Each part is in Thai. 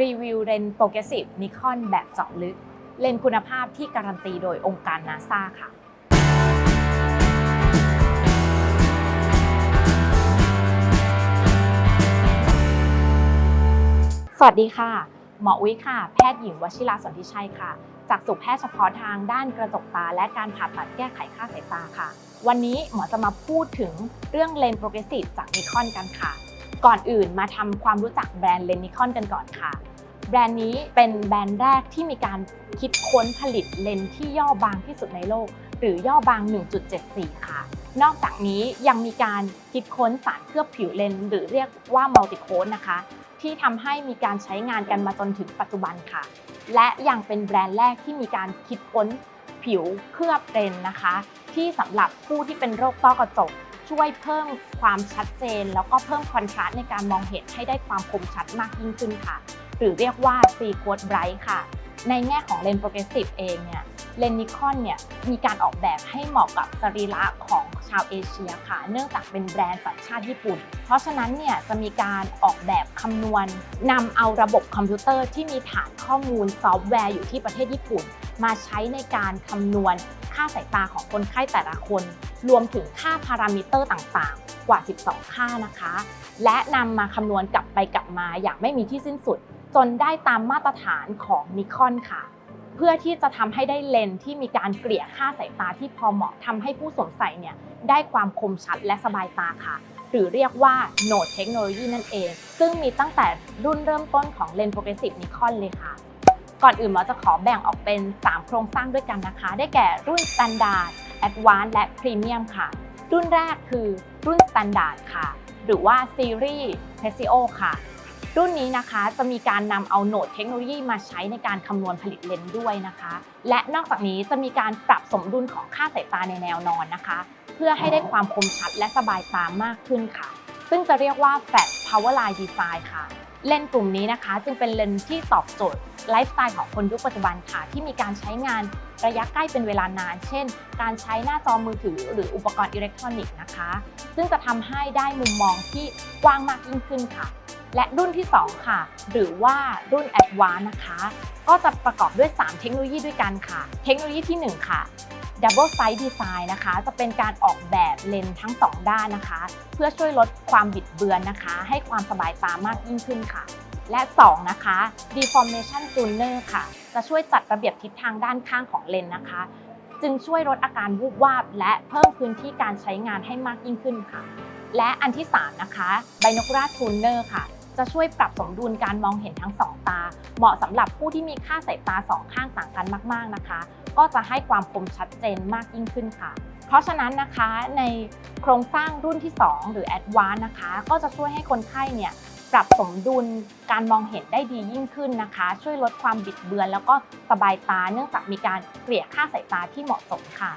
รีวิวเลนส์โปรเกรสซีฟนิคอนแบบเจาะลึก เลนส์คุณภาพที่การันตีโดยองค์การนาซาค่ะสวัสดีค่ะ หมออุ้ยค่ะ แพทย์หญิงวชิราสนธิชัยค่ะ จากสุแพทย์เฉพาะทางด้านกระจกตา และการผ่าตัดแก้ไขค่าสายตาค่ะ วันนี้หมอจะมาพูดถึงเรื่องเลนส์โปรเกรสซีฟจากนิคอนกันค่ะ ก่อนอื่นมาทำความรู้จักแบรนด์เลนิคอนกันก่อนค่ะ แบรนด์นี้เป็นแบรนด์แรกที่มีการคิดค้นผลิตเลนส์ที่ย่อบางที่สุดในโลก หรือย่อบาง 1.74 ค่ะ นอกจากนี้ยังมีการคิดค้นสารเคลือบผิวเลนส์หรือเรียกว่ามัลติโคดนะคะ ที่ทำให้มีการใช้งานกันมาจนถึงปัจจุบันค่ะ และยังเป็นแบรนด์แรกที่มีการคิดค้นผิวเคลือบเลนส์นะคะ ที่สำหรับผู้ที่เป็นโรคต้อกระจก ช่วยเพิ่มความชัดเจน แล้วก็เพิ่มคอนทราสต์ในการมองเห็นให้ได้ความคมชัดมากยิ่งขึ้นค่ะ หรือเรียกว่า C Code Bright ค่ะ ในแง่ของเลนส์โปรเกรสซีฟเองเนี่ยเลนนิคอนเนี่ยมีการออกแบบให้เหมาะกับสรีระของชาวเอเชียค่ะ เนื่องจากเป็นแบรนด์สัญชาติญี่ปุ่น เพราะฉะนั้นเนี่ยจะมีการออกแบบคำนวณนำเอาระบบคอมพิวเตอร์ที่มีฐานข้อมูลซอฟต์แวร์อยู่ที่ประเทศญี่ปุ่น มาใช้ในการคำนวณค่าสายตาของคนไข้แต่ละคน รวมถึงค่าพารามิเตอร์ต่างๆ กว่า 12 ค่านะคะ และนำมาคำนวณกลับไปกลับมาอย่างไม่มีที่สิ้นสุด จนได้ตามมาตรฐานของนิคอนค่ะ เพื่อที่จะทำให้ได้เลนส์ที่มีการเกลี่ยค่าสายตาที่พอเหมาะทำให้ผู้สวมใส่เนี่ยได้ความคมชัดและสบายตาค่ะ หรือเรียกว่า Node Technology นั่นเอง ซึ่งมีตั้งแต่รุ่นเริ่มต้นของเลนส์โปรเกรสซีฟนิคอนเลยค่ะก่อนอื่นหมอจะขอแบ่งออกเป็น 3 โครงสร้างด้วยกันนะคะ ได้แก่รุ่น Standard Advanced และ Premium ค่ะ รุ่นแรกคือรุ่น Standard ค่ะ หรือว่า Series Presio ค่ะ รุ่นนี้นะคะจะมีการนำเอาโหนดเทคโนโลยีมาใช้ในการคำนวณผลิตเลนส์ด้วยนะคะ และนอกจากนี้จะมีการปรับสมดุลของค่าสายตาในแนวนอนนะคะ เพื่อให้ได้ความคมชัดและสบายตามากขึ้นค่ะ ซึ่งจะเรียกว่า Flat Power Line Design ค่ะ เลนส์กลุ่มนี้นะคะ จึงเป็นเลนส์ที่ตอบโจทย์ไลฟ์สไตล์ของคนยุคปัจจุบันค่ะ ที่มีการใช้งานระยะใกล้เป็นเวลานาน เช่น การใช้หน้าจอมือถือ หรืออุปกรณ์อิเล็กทรอนิกส์นะคะ ซึ่งจะทำให้ได้มุมมองที่กว้างมากยิ่งขึ้นค่ะ และรุ่นที่ 2 ค่ะ หรือว่ารุ่น a d v a n c e นะคะ ก็จะประกอบด้วย 3 เทคโนโลยีด้วยกันค่ะ เทคโนโลยีที่ 1 ค่ะ Double Side Design นะคะ จะเป็นการออกแบบเลนส์ทั้ง 2 ด้านนะคะ เพื่อช่วยลดความบิดเบือนนะคะ ให้ความสบายตามากยิ่งขึ้นค่ะ และ 2 นะคะ Deformation Tuner ค่ะ จะช่วยจัดระเบียบทิศทางด้านข้างของเลนส์นะคะ จึงช่วยลดอาการวูบวาบ และเพิ่มพื้นที่การใช้งานให้มากยิ่งขึ้นค่ะ และอันที่ 3 นะคะ Binocular Tuner ค่ะจะช่วยปรับสมดุลการมองเห็นทั้ง2ตา เหมาะสำหรับผู้ที่มีค่าสายตา2ข้างต่างกันมาก ๆ นะคะ ก็จะให้ความคมชัดเจนมากยิ่งขึ้นค่ะ เพราะฉะนั้นนะคะในโครงสร้างรุ่นที่ 2 หรือ Advanced นะคะ ก็จะช่วยให้คนไข้เนี่ยปรับสมดุลการมองเห็นได้ดียิ่งขึ้นนะคะ ช่วยลดความบิดเบือน แล้วก็สบายตาเนื่องจากมีการเกลี่ยค่าสายตาที่เหมาะสมค่ะ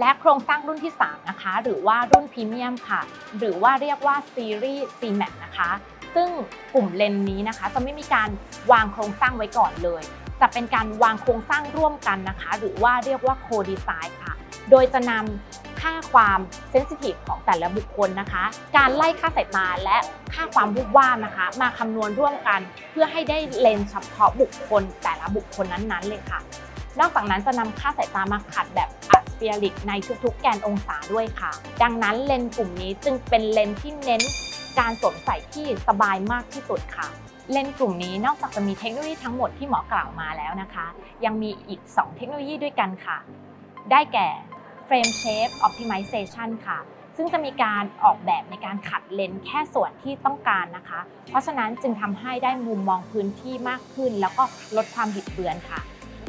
และโครงสร้างรุ่นที่ 3 นะคะ หรือว่ารุ่นพรีเมียมค่ะ หรือว่าเรียกว่าซีรีส์ CMAX นะคะ ซึ่งกลุ่มเลนส์นี้นะคะ จะไม่มีการวางโครงสร้างไว้ก่อนเลย จะเป็นการวางโครงสร้างร่วมกันนะคะ หรือว่าเรียกว่าโคดีไซน์ค่ะ โดยจะนำค่าความเซนซิทีฟของแต่ละบุคคลนะคะ การไล่ค่าสายตาและค่าความวูบวาบนะคะ มาคำนวณร่วมกัน เพื่อให้ได้เลนส์เฉพาะบุคคล แต่ละบุคคลนั้นๆเลยค่ะ นอกจากนั้นจะนำค่าสายตามาขัดแบบอัสเฟียริกในทุกๆ แกนองศาด้วยค่ะ ดังนั้นเลนส์กลุ่มนี้จึงเป็นเลนส์ที่เน้นการสวมใส่ที่สบายมากที่สุดค่ะ เลนส์กลุ่มนี้นอกจากจะมีเทคโนโลยีทั้งหมดที่หมอกล่าวมาแล้วนะคะ ยังมีอีก 2 เทคโนโลยีด้วยกันค่ะ ได้แก่ Frame Shape Optimization ค่ะ ซึ่งจะมีการออกแบบในการขัดเลนส์แค่ส่วนที่ต้องการนะคะ เพราะฉะนั้นจึงทำให้ได้มุมมองพื้นที่มากขึ้น แล้วก็ลดความบิดเบือนค่ะ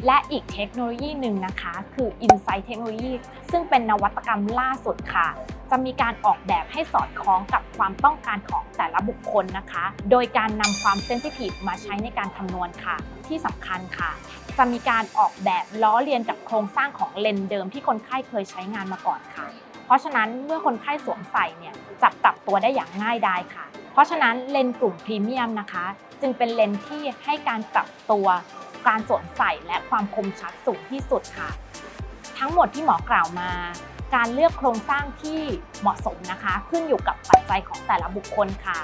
และอีกเทคโนโลยีหนึ่งนะคะ คือ Insight Technology ซึ่งเป็นนวัตกรรมล่าสุดค่ะ จะมีการออกแบบให้สอดคล้องกับความต้องการของแต่ละบุคคลนะคะ โดยการนำความเซนซิทีฟมาใช้ในการคำนวณค่ะ ที่สำคัญค่ะ จะมีการออกแบบล้อเลียนกับโครงสร้างของเลนเดิมที่คนไข้เคยใช้งานมาก่อนค่ะ เพราะฉะนั้นเมื่อคนไข้สวมใส่เนี่ยจะปรับตัวได้อย่างง่ายดายค่ะ เพราะฉะนั้นเลนกลุ่มพรีเมียมนะคะ จึงเป็นเลนที่ให้การปรับตัว การสวมใส่และความคมชัดสูงที่สุดค่ะ ทั้งหมดที่หมอกล่าวมา การเลือกโครงสร้างที่เหมาะสมนะคะ ขึ้นอยู่กับปัจจัยของแต่ละบุคคลค่ะ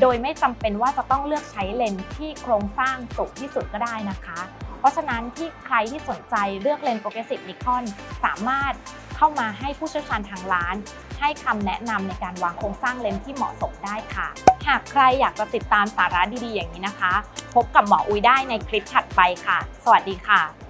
โดยไม่จำเป็นว่าจะต้องเลือกใช้เลนส์ที่โครงสร้างสูงที่สุดก็ได้นะคะ เพราะฉะนั้นที่ใครที่สนใจเลือกเลนส์โปรเกรสซีฟนิคอนสามารถ เข้ามาให้ผู้เชี่ยวชาญทางร้าน ให้คำแนะนำในการวางโครงสร้างเลนส์ที่เหมาะสมได้ค่ะ หากใครอยากจะติดตามสาระดีๆอย่างนี้นะคะ พบกับหมออุ้ยได้ในคลิปถัดไปค่ะ สวัสดีค่ะ